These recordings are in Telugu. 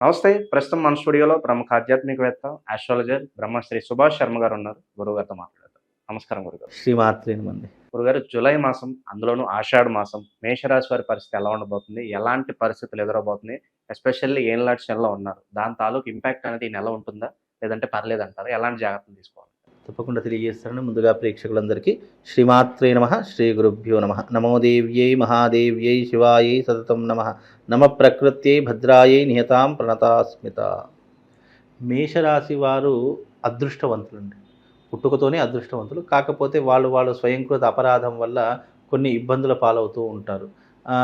నమస్తే ప్రస్తుతం మన స్టూడియోలో ప్రముఖ ఆధ్యాత్మికవేత్త ఆస్ట్రాలజర్ బ్రహ్మశ్రీ సుభాష్ శర్మ గారు ఉన్నారు. గురుగారితో మాట్లాడతారు నమస్కారం గురుగారు. శ్రీమాత్రి మంది గురుగారు జూలై మాసం అందులోనూ ఆషాఢ మాసం మేషరాశి వారి పరిస్థితి ఎలా ఉండబోతుంది? ఎలాంటి పరిస్థితులు ఎదురబోతుంది ఎస్పెషల్లీ ఏం లాడ్షన్లో ఉన్నారు? దాని తాలూకు ఇంపాక్ట్ అనేది ఈ నెల ఉంటుందా? లేదంటే పర్లేదు అంటారా ఎలాంటి జాగ్రత్తలు తీసుకోవాలి? తప్పకుండా తెలియజేస్తారని ముందుగా ప్రేక్షకులందరికీ శ్రీమాత్రే నమ శ్రీ గురుభ్యో నమ. నమోదేవ్యై మహాదేవ్యై శివాయై సతతం నమ. నమ ప్రకృత్యై భద్రాయై నిహతాం ప్రణతాస్మిత. మేషరాశి వారు అదృష్టవంతులండి. పుట్టుకతోనే అదృష్టవంతులు. కాకపోతే వాళ్ళు వాళ్ళు స్వయంకృత అపరాధం వల్ల కొన్ని ఇబ్బందుల పాలవుతూ ఉంటారు.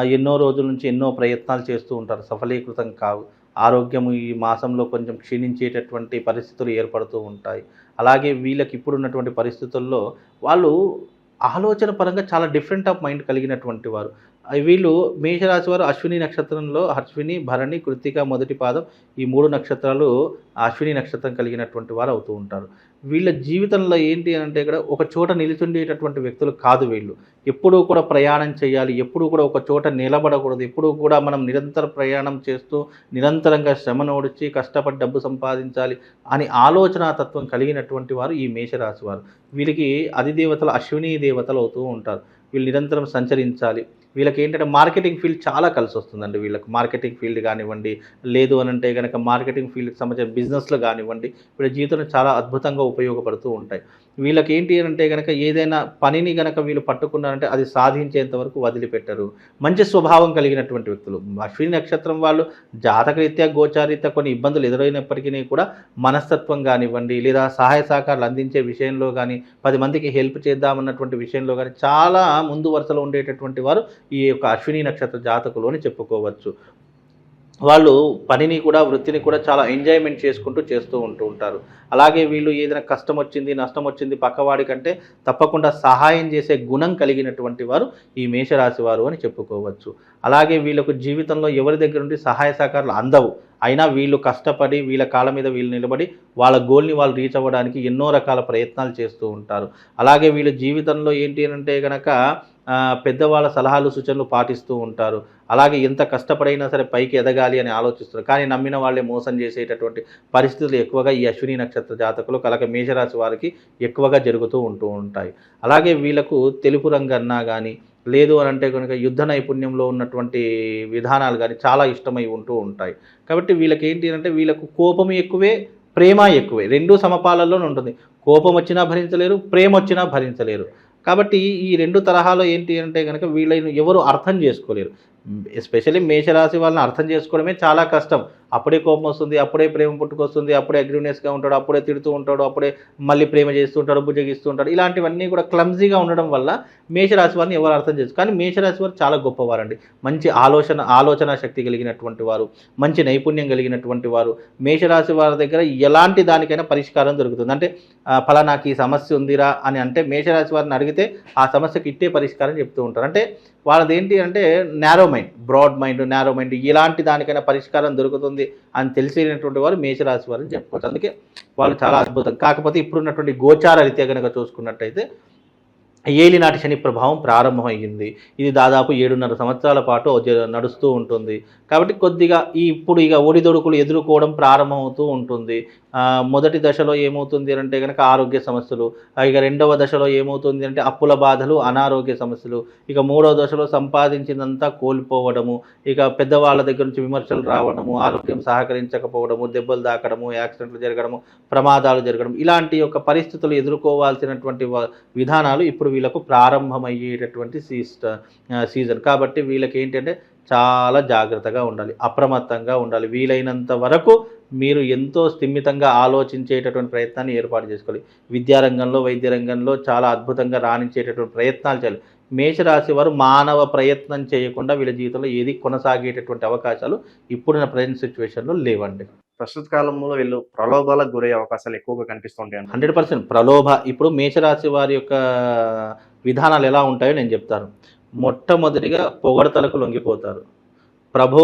ఎన్నో రోజుల నుంచి ఎన్నో ప్రయత్నాలు చేస్తూ ఉంటారు. సఫలీకృతం కావు. ఆరోగ్యం ఈ మాసంలో కొంచెం క్షీణించేటటువంటి పరిస్థితులు ఏర్పడుతూ ఉంటాయి. అలాగే వీళ్ళకి ఇప్పుడు ఉన్నటువంటి పరిస్థితుల్లో వాళ్ళు ఆలోచన పరంగా చాలా డిఫరెంట్ ఆఫ్ మైండ్ కలిగినటువంటి వారు. వీళ్ళు మేషరాశి వారు అశ్విని నక్షత్రంలో అశ్విని భరణి కృత్తిక మొదటి పాదం ఈ మూడు నక్షత్రాలు అశ్విని నక్షత్రం కలిగినటువంటి వారు అవుతూ ఉంటారు. వీళ్ళ జీవితంలో ఏంటి అంటే ఇక్కడ ఒక చోట నిలిచుండేటటువంటి వ్యక్తులు కాదు వీళ్ళు. ఎప్పుడూ కూడా ప్రయాణం చేయాలి ఎప్పుడూ కూడా ఒక చోట నిలబడకూడదు ఎప్పుడూ కూడా మనం నిరంతర ప్రయాణం చేస్తూ నిరంతరంగా శ్రమను ఓడిచి కష్టపడి డబ్బు సంపాదించాలి అని ఆలోచన తత్వం కలిగినటువంటి వారు ఈ మేషరాశి వారు. వీరికి అధిదేవతలు అశ్విని దేవతలు అవుతూ ఉంటారు. వీళ్ళు నిరంతరం సంచరించాలి వీళ్ళకి ఏంటంటే మార్కెటింగ్ ఫీల్డ్ చాలా కలిసి వస్తుందండి వీళ్ళకి. మార్కెటింగ్ ఫీల్డ్ కానివ్వండి లేదు అని అంటే కనుక మార్కెటింగ్ ఫీల్డ్కి సంబంధించిన బిజినెస్లు కానివ్వండి వీళ్ళ జీవితంలో చాలా అద్భుతంగా ఉపయోగపడుతూ ఉంటాయి. వీళ్ళకి ఏంటి అని అంటే కనుక ఏదైనా పనిని కనుక వీళ్ళు పట్టుకున్నారంటే అది సాధించేంత వరకు వదిలిపెట్టరు. మంచి స్వభావం కలిగినటువంటి వ్యక్తులు. అశ్విని నక్షత్రం వాళ్ళు జాతకరీత్యా గోచారీత్యా కొన్ని ఇబ్బందులు ఎదురైనప్పటికీ కూడా మనస్తత్వం కానివ్వండి లేదా సహాయ సహకారాలు అందించే విషయంలో కానీ పది మందికి హెల్ప్ చేద్దామన్నటువంటి విషయంలో కానీ చాలా ముందు వరుసలో ఉండేటటువంటి వారు ఈ యొక్క అశ్విని నక్షత్ర జాతకులు అని చెప్పుకోవచ్చు. వాళ్ళు పనిని కూడా వృత్తిని కూడా చాలా ఎంజాయ్మెంట్ చేసుకుంటూ చేస్తూ ఉంటూ ఉంటారు. అలాగే వీళ్ళు ఏదైనా కష్టం వచ్చింది నష్టం వచ్చింది పక్కవాడి కంటే తప్పకుండా సహాయం చేసే గుణం కలిగినటువంటి వారు ఈ మేషరాశి వారు అని చెప్పుకోవచ్చు. అలాగే వీళ్ళకు జీవితంలో ఎవరి దగ్గర నుండి సహాయ సహకారాలు అందవు. అయినా వీళ్ళు కష్టపడి వీళ్ళ కాళ్ళ మీద వీళ్ళు నిలబడి వాళ్ళ గోల్ని వాళ్ళు రీచ్ అవ్వడానికి ఎన్నో రకాల ప్రయత్నాలు చేస్తూ ఉంటారు. అలాగే వీళ్ళ జీవితంలో ఏంటి అని అంటే కనుక పెద్దవాళ్ళ సలహాలు సూచనలు పాటిస్తూ ఉంటారు. అలాగే ఎంత కష్టపడైనా సరే పైకి ఎదగాలి అని ఆలోచిస్తారు. కానీ నమ్మిన వాళ్ళే మోసం చేసేటటువంటి పరిస్థితులు ఎక్కువగా ఈ అశ్విని నక్షత్ర జాతకులు కలక మేషరాశి వారికి ఎక్కువగా జరుగుతూ ఉంటూ ఉంటాయి. అలాగే వీళ్ళకు తెలుపు రంగు అన్నా కానీ లేదు అని అంటే కనుక యుద్ధ నైపుణ్యంలో ఉన్నటువంటి విధానాలు కానీ చాలా ఇష్టమై ఉంటూ ఉంటాయి. కాబట్టి వీళ్ళకి ఏంటి అంటే వీళ్ళకు కోపం ఎక్కువే ప్రేమ ఎక్కువే. రెండు సమపాలల్లోనే ఉంటుంది. కోపం వచ్చినా భరించలేరు ప్రేమ వచ్చినా భరించలేరు. కాబట్టి ఈ రెండు తరహాలో ఏంటి అంటే కనుక వీళ్ళని ఎవరు అర్థం చేసుకోలేరు. ఎస్పెషల్లీ మేషరాశి వాళ్ళని అర్థం చేసుకోవడమే చాలా కష్టం. అప్పుడే కోపం వస్తుంది అప్పుడే ప్రేమ పుట్టుకొస్తుంది అప్పుడే అగ్రివ్నెస్గా ఉంటాడు అప్పుడే తిడుతూ ఉంటాడు అప్పుడే మళ్ళీ ప్రేమ చేస్తూ ఉంటాడు బుజ్జగిస్తూ ఉంటాడు. ఇలాంటివన్నీ కూడా క్లమ్జీగా ఉండడం వల్ల మేషరాశి వారిని ఎవరు అర్థం చేస్తారు కానీ మేషరాశి వారు చాలా గొప్పవారండి. మంచి ఆలోచన ఆలోచన శక్తి కలిగినటువంటి వారు మంచి నైపుణ్యం కలిగినటువంటి వారు. మేషరాశి వారి దగ్గర ఎలాంటి దానికైనా పరిష్కారం దొరుకుతుంది. అంటే ఫలానాకి సమస్య ఉందిరా అని అంటే మేషరాశి వారిని అడిగితే ఆ సమస్యకి ఇట్టే పరిష్కారం చెప్తూ ఉంటారు. అంటే వాళ్ళది ఏంటి అంటే narrow mind broad mind narrow mind ఎలాంటి దానికైనా పరిష్కారం దొరుకుతుంది. అని తెలిసినటువంటి వారు మేషరాశి వారు అని చెప్పుకోవచ్చు. అందుకే వాళ్ళు చాలా అద్భుతం. కాకపోతే ఇప్పుడున్నటువంటి గోచార రీత్యా కనుక చూసుకున్నట్టయితే ఏలినాటి శని ప్రభావం ప్రారంభమయ్యింది. ఇది దాదాపు ఏడున్నర సంవత్సరాల పాటు నడుస్తూ ఉంటుంది. కాబట్టి కొద్దిగా ఈ ఇప్పుడు ఇక ఒడిదొడుకులు ఎదుర్కోవడం ప్రారంభమవుతూ ఉంటుంది. మొదటి దశలో ఏమవుతుంది అంటే కనుక ఆరోగ్య సమస్యలు ఇక రెండవ దశలో ఏమవుతుంది అంటే అప్పుల బాధలు అనారోగ్య సమస్యలు. ఇక మూడవ దశలో సంపాదించిందంతా కోల్పోవడము ఇక పెద్దవాళ్ళ దగ్గర నుంచి విమర్శలు రావడము ఆరోగ్యం సహకరించకపోవడము దెబ్బలు తాకడము యాక్సిడెంట్లు జరగడము ప్రమాదాలు జరగడం ఇలాంటి యొక్క పరిస్థితులు ఎదుర్కోవాల్సినటువంటి విధానాలు ఇప్పుడు వీళ్ళకు ప్రారంభమయ్యేటటువంటి సీస్ట్ సీజన్. కాబట్టి వీళ్ళకి ఏంటంటే చాలా జాగ్రత్తగా ఉండాలి అప్రమత్తంగా ఉండాలి. వీలైనంత వరకు మీరు ఎంతో స్థిమితంగా ఆలోచించేటటువంటి ప్రయత్నాన్ని ఏర్పాటు చేసుకోవాలి. విద్యారంగంలో వైద్య రంగంలో చాలా అద్భుతంగా రాణించేటటువంటి ప్రయత్నాలు చేయాలి. మేషరాశి వారు మానవ ప్రయత్నం చేయకుండా వీళ్ళ జీవితంలో ఏది కొనసాగేటటువంటి అవకాశాలు ఇప్పుడున్న ప్రజెంట్ సిచ్యువేషన్లో లేవండి. ప్రస్తుత కాలంలో వీళ్ళు ప్రలోభాలకు గురయ్యే అవకాశాలు ఎక్కువగా కనిపిస్తుంటాయి హండ్రెడ్ పర్సెంట్ ప్రలోభ. ఇప్పుడు మేషరాశి వారి యొక్క విధానాలు ఎలా ఉంటాయో నేను చెప్తాను. మొట్టమొదటిగా పొగడతలకు లొంగిపోతారు. ప్రభో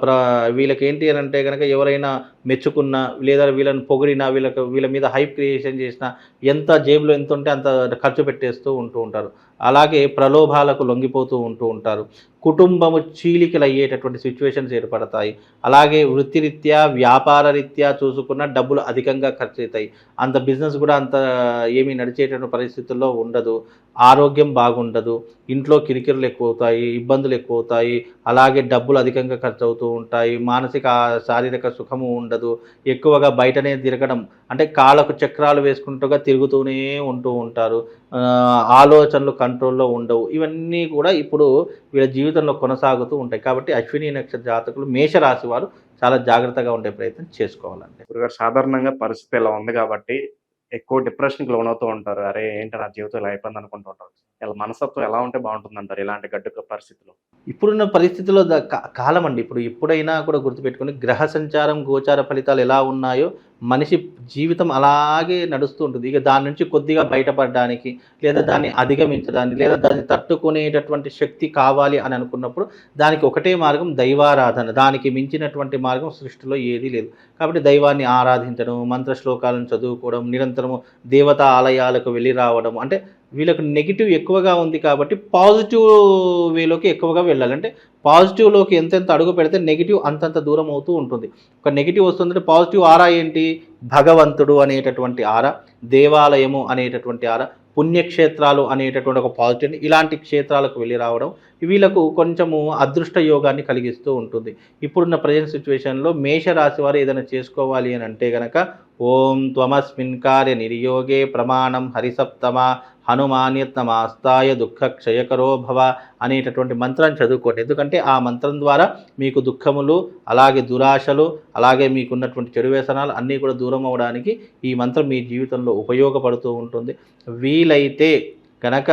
ప్ర వీళ్ళకి ఏంటి అని అంటే కనుక ఎవరైనా మెచ్చుకున్నా లేదా వీళ్ళని పొగిడినా వీళ్ళకి వీళ్ళ మీద హైప్ క్రియేషన్ చేసినా ఎంత జేబులో ఎంత ఉంటే అంత ఖర్చు పెట్టేస్తూ ఉంటూ ఉంటారు. అలాగే ప్రలోభాలకు లొంగిపోతూ ఉంటూ ఉంటారు. కుటుంబము చీలికలు అయ్యేటటువంటి సిచ్యువేషన్స్ ఏర్పడతాయి. అలాగే వృత్తిరీత్యా వ్యాపార రీత్యా చూసుకున్న డబ్బులు అధికంగా ఖర్చు అవుతాయి అంత బిజినెస్ కూడా అంత ఏమీ నడిచేటటువంటి పరిస్థితుల్లో ఉండదు. ఆరోగ్యం బాగుండదు. ఇంట్లో కిరికిరులు ఎక్కువ అవుతాయి ఇబ్బందులు ఎక్కువ అవుతాయి అలాగే డబ్బులు అధికంగా ఖర్చు అవుతూ ఉంటాయి. మానసిక శారీరక సుఖము ఉండదు. ఎక్కువగా బయటనే తిరగడం అంటే కాళ్ళకు చక్రాలు వేసుకుంటూగా తిరుగుతూనే ఉంటూ ఉంటారు. ఆలోచనలు కంట్రోల్లో ఉండవు. ఇవన్నీ కూడా ఇప్పుడు వీళ్ళ జీవితంలో కొనసాగుతూ ఉంటాయి. కాబట్టి అశ్విని నక్షత్ర జాతకులు మేషరాశి వారు చాలా జాగ్రత్తగా ఉండే ప్రయత్నం చేసుకోవాలండి. సాధారణంగా పరిస్థితి ఇలా ఉంది కాబట్టి ఎక్కువ డిప్రెషన్కి లోనవుతూ ఉంటారు. అరే ఏంటి నా జీవితం ఇలా అయిపోయింది అనుకుంటూ ఉంటారు. ఇలా మనస్తత్వం ఎలా ఉంటే బాగుంటుంది అంటారు ఇలాంటి గడ్డు పరిస్థితిలో? ఇప్పుడున్న పరిస్థితుల్లో కాలం అండి ఇప్పుడు ఎప్పుడైనా కూడా గుర్తుపెట్టుకుని గ్రహ సంచారం గోచార ఫలితాలు ఎలా ఉన్నాయో మనిషి జీవితం అలాగే నడుస్తూ ఉంటుంది. ఇక దాని నుంచి కొద్దిగా బయటపడడానికి లేదా దాన్ని అధిగమించడానికి లేదా దాన్ని తట్టుకునేటటువంటి శక్తి కావాలి అని అనుకున్నప్పుడు దానికి ఒకటే మార్గం దైవారాధన. దానికి మించినటువంటి మార్గం సృష్టిలో ఏదీ లేదు. కాబట్టి దైవాన్ని ఆరాధించడం మంత్ర శ్లోకాలను చదువుకోవడం నిరంతరము దేవతా ఆలయాలకు వెళ్ళి రావడం అంటే వీళ్ళకు నెగిటివ్ ఎక్కువగా ఉంది కాబట్టి పాజిటివ్ వేలోకి ఎక్కువగా వెళ్ళాలి. అంటే పాజిటివ్లోకి ఎంతెంత అడుగు పెడితే నెగిటివ్ అంతంత దూరం అవుతూ ఉంటుంది. ఒక నెగిటివ్ వస్తుందంటే పాజిటివ్ ఆరా ఏంటి? భగవంతుడు అనేటటువంటి ఆర దేవాలయము అనేటటువంటి ఆర పుణ్యక్షేత్రాలు అనేటటువంటి ఒక పాజిటివ్ ఇలాంటి క్షేత్రాలకు వెళ్ళి రావడం వీళ్ళకు కొంచెము అదృష్ట యోగాన్ని కలిగిస్తూ ఉంటుంది. ఇప్పుడున్న ప్రజెంట్ సిచ్యువేషన్లో మేషరాశి వారు ఏదైనా చేసుకోవాలి అని అంటే గనక ఓం త్వమస్మిన్ కార్య నిర్యోగే ప్రమాణం హరిసప్తమ హనుమాన్యత్నమాస్తాయ దుఃఖ క్షయకరో భవ అనేటటువంటి మంత్రాన్ని చదువుకోండి. ఎందుకంటే ఆ మంత్రం ద్వారా మీకు దుఃఖములు అలాగే దురాశలు అలాగే మీకున్నటువంటి చెడు వ్యసనాలు అన్నీ కూడా దూరం అవడానికి ఈ మంత్రం మీ జీవితంలో ఉపయోగపడుతూ ఉంటుంది. వీలైతే కనుక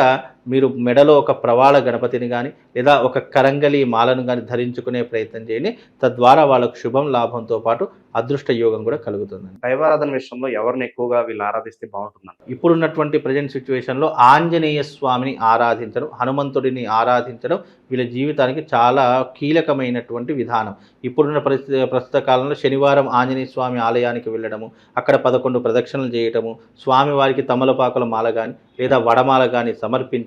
మీరు మెడలో ఒక ప్రవాళ గణపతిని కానీ లేదా ఒక కరంగలి మాలను కానీ ధరించుకునే ప్రయత్నం చేయండి. తద్వారా వాళ్ళకు శుభం లాభంతో పాటు అదృష్ట యోగం కూడా కలుగుతుందండి. దైవారాధన విషయంలో ఎవరిని ఎక్కువగా వీళ్ళు ఆరాధిస్తే బాగుంటుందంట ఇప్పుడున్నటువంటి ప్రజెంట్ సిచ్యువేషన్లో ఆంజనేయ స్వామిని ఆరాధించడం హనుమంతుడిని ఆరాధించడం వీళ్ళ జీవితానికి చాలా కీలకమైనటువంటి విధానం. ఇప్పుడున్న పరిస్థితి ప్రస్తుత కాలంలో శనివారం ఆంజనేయ స్వామి ఆలయానికి వెళ్ళడము అక్కడ పదకొండు ప్రదక్షిణలు చేయటము స్వామివారికి తమలపాకుల మాల కానీ లేదా వడమాల కానీ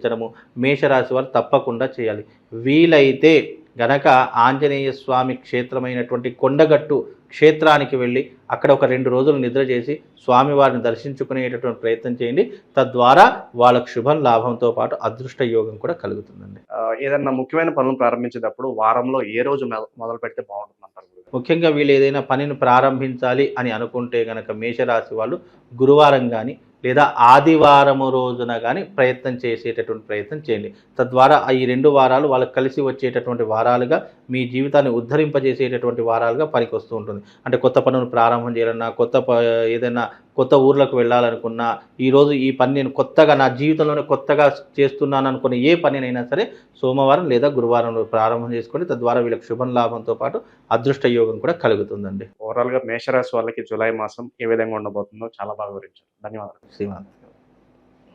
సమర్పించడము మేషరాశి వారు తప్పకుండా చేయాలి. వీలైతే గనక ఆంజనేయ స్వామి క్షేత్రమైనటువంటి కొండగట్టు క్షేత్రానికి వెళ్ళి అక్కడ ఒక రెండు రోజులు నిద్ర చేసి స్వామివారిని దర్శించుకునేటటువంటి ప్రయత్నం చేయండి. తద్వారా వాళ్ళకు శుభం లాభంతో పాటు అదృష్ట యోగం కూడా కలుగుతుందండి. ఏదైనా ముఖ్యమైన పనులు ప్రారంభించేటప్పుడు వారంలో ఏ రోజు మొదలు పెడితే బాగుంటుంది అంటారు గురుగారు? ముఖ్యంగా వీళ్ళు ఏదైనా పనిని ప్రారంభించాలి అని అనుకుంటే గనక మేషరాశి వాళ్ళు గురువారం కానీ లేదా ఆదివారము రోజున కానీ ప్రయత్నం చేసేటటువంటి ప్రయత్నం చేయండి. తద్వారా ఈ రెండు వారాలు వాళ్ళకి కలిసి వచ్చేటటువంటి వారాలుగా మీ జీవితాన్ని ఉద్ధరింపజేసేటటువంటి వారాలుగా పనికి వస్తూ ఉంటుంది. అంటే కొత్త పనులు ప్రారంభం చేయాలన్నా కొత్త ప ఏదైనా కొత్త ఊర్లకు వెళ్ళాలనుకున్నా ఈరోజు ఈ పని నేను కొత్తగా నా జీవితంలోనే కొత్తగా చేస్తున్నాను అనుకునే ఏ పనినైనా సరే సోమవారం లేదా గురువారం ప్రారంభం చేసుకొని తద్వారా వీళ్ళకి శుభం లాభంతో పాటు అదృష్ట యోగం కూడా కలుగుతుందండి. ఓవరాల్గా మేషరాశి వాళ్ళకి జూలై మాసం ఏ విధంగా ఉండబోతుందో చాలా బాగా వివరించారు. ధన్యవాదాలు. శ్రీమాన్.